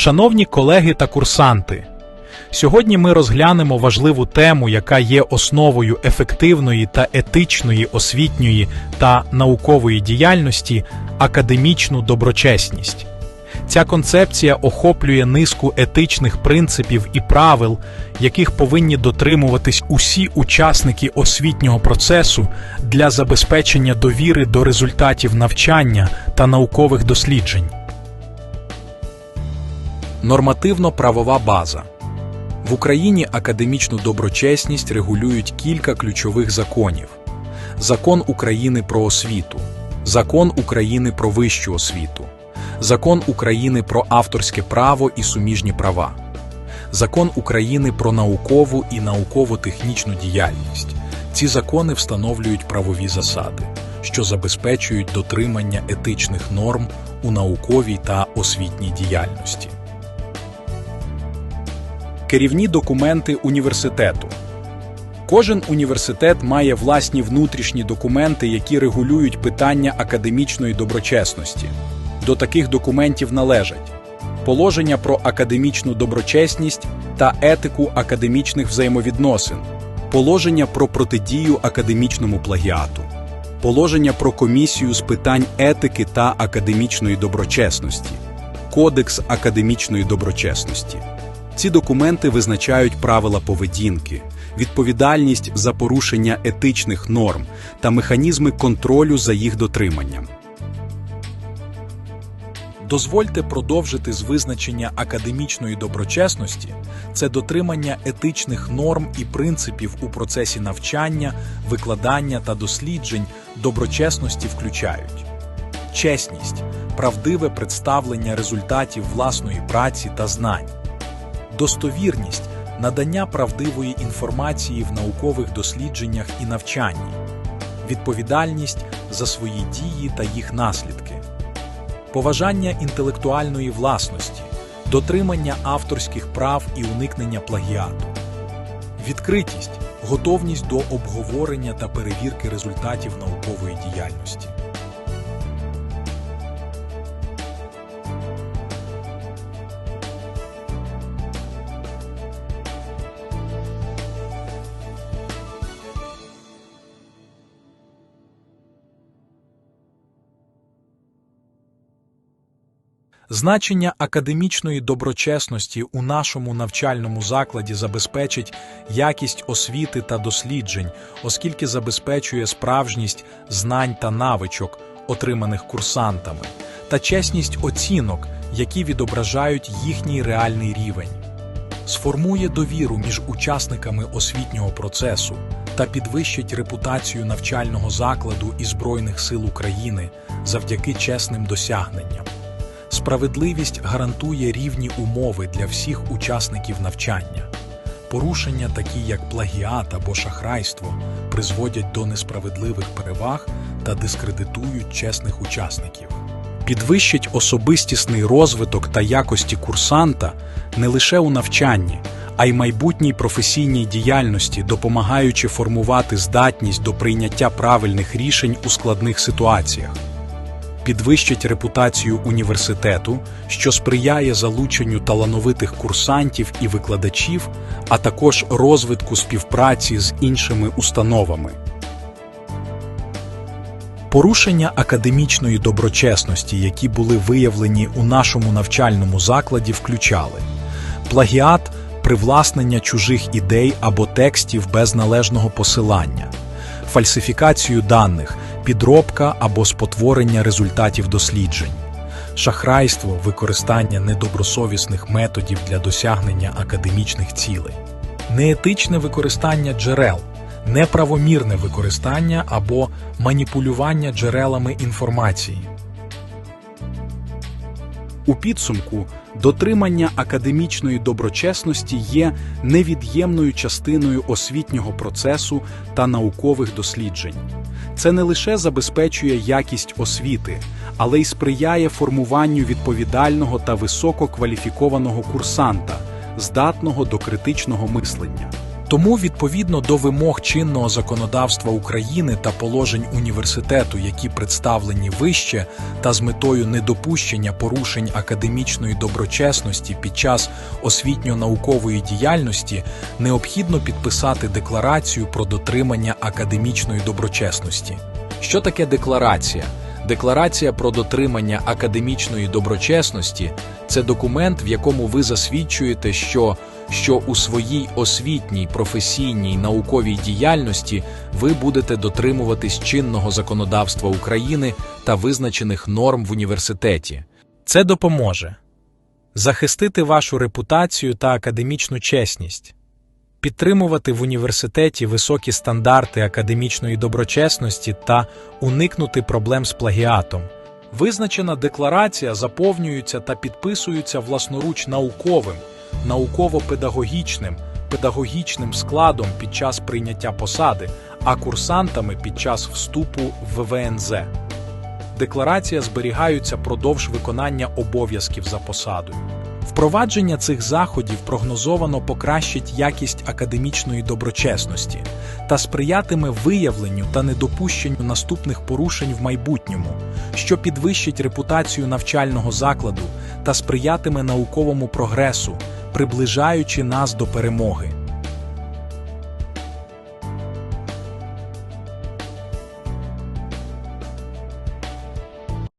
Шановні колеги та курсанти, сьогодні ми розглянемо важливу тему, яка є основою ефективної та етичної освітньої та наукової діяльності академічну доброчесність. Ця концепція охоплює низку етичних принципів і правил, яких повинні дотримуватись усі учасники освітнього процесу для забезпечення довіри до результатів навчання та наукових досліджень. Нормативно-правова база. В Україні академічну доброчесність регулюють кілька ключових законів: Закон України про освіту, Закон України про вищу освіту, Закон України про авторське право і суміжні права, Закон України про наукову і науково-технічну діяльність. Ці закони встановлюють правові засади, що забезпечують дотримання етичних норм у науковій та освітній діяльності. Керівні документи університету. Кожен університет має власні внутрішні документи, які регулюють питання академічної доброчесності. До таких документів належать положення про академічну доброчесність та етику академічних взаємовідносин, положення про протидію академічному плагіату, положення про комісію з питань етики та академічної доброчесності, Кодекс академічної доброчесності. Ці документи визначають правила поведінки, відповідальність за порушення етичних норм та механізми контролю за їх дотриманням. Дозвольте продовжити з визначення академічної доброчесності це дотримання етичних норм і принципів у процесі навчання, викладання та досліджень доброчесності включають чесність, правдиве представлення результатів власної праці та знань достовірність надання правдивої інформації в наукових дослідженнях і навчанні, відповідальність за свої дії та їх наслідки, поважання інтелектуальної власності, дотримання авторських прав і уникнення плагіату, відкритість, готовність до обговорення та перевірки результатів наукової діяльності. Значення академічної доброчесності у нашому навчальному закладі забезпечить якість освіти та досліджень, оскільки забезпечує справжність знань та навичок, отриманих курсантами, та чесність оцінок, які відображають їхній реальний рівень, сформує довіру між учасниками освітнього процесу та підвищить репутацію навчального закладу і Збройних сил України завдяки чесним досягненням. Справедливість гарантує рівні умови для всіх учасників навчання. Порушення, такі як плагіат або шахрайство, призводять до несправедливих переваг та дискредитують чесних учасників. Підвищить особистісний розвиток та якості курсанта не лише у навчанні, а й майбутній професійній діяльності, допомагаючи формувати здатність до прийняття правильних рішень у складних ситуаціях підвищить репутацію університету, що сприяє залученню талановитих курсантів і викладачів, а також розвитку співпраці з іншими установами. Порушення академічної доброчесності, які були виявлені у нашому навчальному закладі, включали плагіат, привласнення чужих ідей або текстів без належного посилання, фальсифікацію даних, підробка або спотворення результатів досліджень, шахрайство, використання недобросовісних методів для досягнення академічних цілей, неетичне використання джерел, неправомірне використання або маніпулювання джерелами інформації. У підсумку дотримання академічної доброчесності є невід'ємною частиною освітнього процесу та наукових досліджень. Це не лише забезпечує якість освіти, але й сприяє формуванню відповідального та висококваліфікованого курсанта, здатного до критичного мислення. Тому, відповідно до вимог чинного законодавства України та положень університету, які представлені вище, та з метою недопущення порушень академічної доброчесності під час освітньо-наукової діяльності, необхідно підписати декларацію про дотримання академічної доброчесності. Що таке декларація? Декларація про дотримання академічної доброчесності це документ, в якому ви засвідчуєте, що, що у своїй освітній, професійній, науковій діяльності ви будете дотримуватись чинного законодавства України та визначених норм в університеті. Це допоможе захистити вашу репутацію та академічну чесність, підтримувати в університеті високі стандарти академічної доброчесності та уникнути проблем з плагіатом. Визначена декларація заповнюється та підписується власноруч науковим, науково-педагогічним, педагогічним складом під час прийняття посади, а курсантами під час вступу в ВНЗ. Декларація зберігаються продовж виконання обов'язків за посадою. Впровадження цих заходів прогнозовано покращить якість академічної доброчесності та сприятиме виявленню та недопущенню наступних порушень в майбутньому, що підвищить репутацію навчального закладу та сприятиме науковому прогресу, приближаючи нас до перемоги.